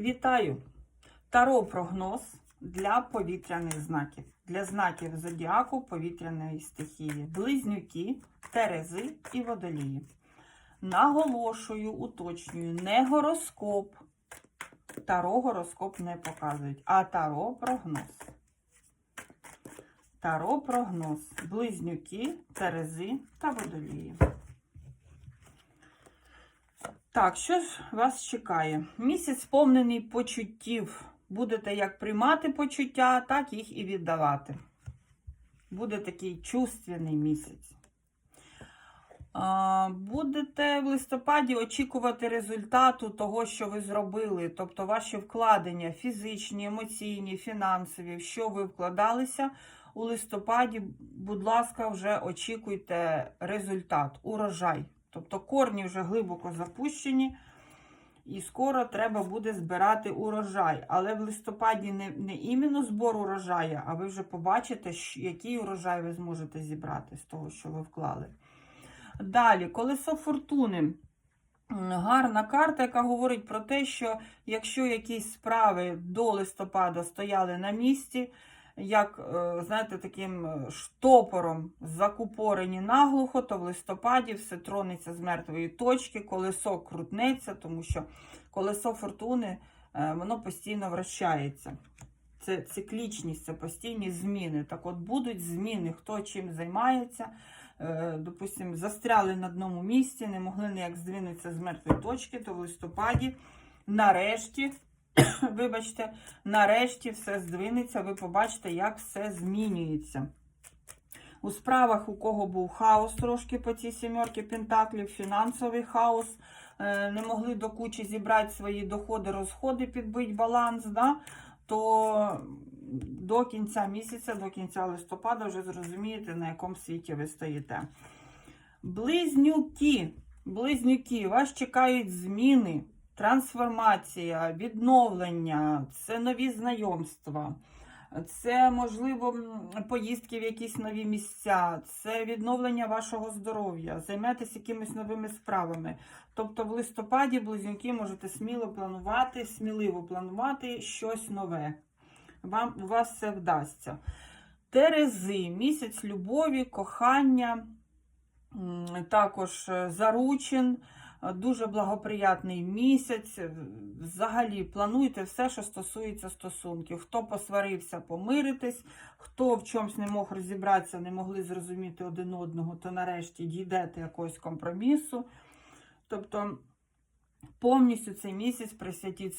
Вітаю! Таро прогноз для повітряних знаків. Для знаків зодіаку повітряної стихії. Близнюки, Терези і водолії. Наголошую, уточнюю, не гороскоп. Таро гороскоп не показують, а таро прогноз. Таро прогноз. Близнюки, Терези та водолії. Так, що ж вас чекає? Місяць сповнений почуттів. Будете як приймати почуття, так їх і віддавати. Буде такий чувственний місяць. Будете в листопаді очікувати результату того, що ви зробили, тобто ваші вкладення фізичні, емоційні, фінансові, що ви вкладалися у листопаді, будь ласка, вже очікуйте результат, урожай. Тобто корні вже глибоко запущені, і скоро треба буде збирати урожай. Але в листопаді не, не іменно збор урожаю, а ви вже побачите, який урожай ви зможете зібрати з того, що ви вклали. Далі, колесо фортуни. Гарна карта, яка говорить про те, що якщо якісь справи до листопада стояли на місці, як, е, знаєте, таким е, штопором закупорені наглухо, то в листопаді все тронеться з мертвої точки, колесо крутнеться, тому що колесо фортуни е, воно постійно вращається. Це циклічність, це постійні зміни. Так от будуть зміни, хто чим займається. Допустимо, застряли на одному місці, не могли ніяк здвинутися з мертвої точки, то в листопаді нарешті вибачте, нарешті все здвинеться, ви побачите, як все змінюється. У справах, у кого був хаос трошки по цій сімерки пентаклів, фінансовий хаос, е, не могли до кучі зібрати свої доходи, розходи, підбити баланс, да? то до кінця місяця, до кінця листопада вже зрозумієте, на якому світі ви стоїте. Близнюки, близнюки, вас чекають зміни, трансформація, відновлення, це нові знайомства, це, можливо, поїздки в якісь нові місця, це відновлення вашого здоров'я, займетесь якимись новими справами. Тобто в листопаді близнюки можете сміло планувати, сміливо планувати щось нове. Вам, у вас все вдасться. Терези, місяць любові, кохання, також е, заручин, дуже благоприятний місяць. Взагалі плануйте все, що стосується стосунків. Хто посварився, помиритесь, хто в чомусь не мог розібратися, не могли зрозуміти один одного, то нарешті дійдете якогось компромісу. Тобто повністю цей місяць присвятіть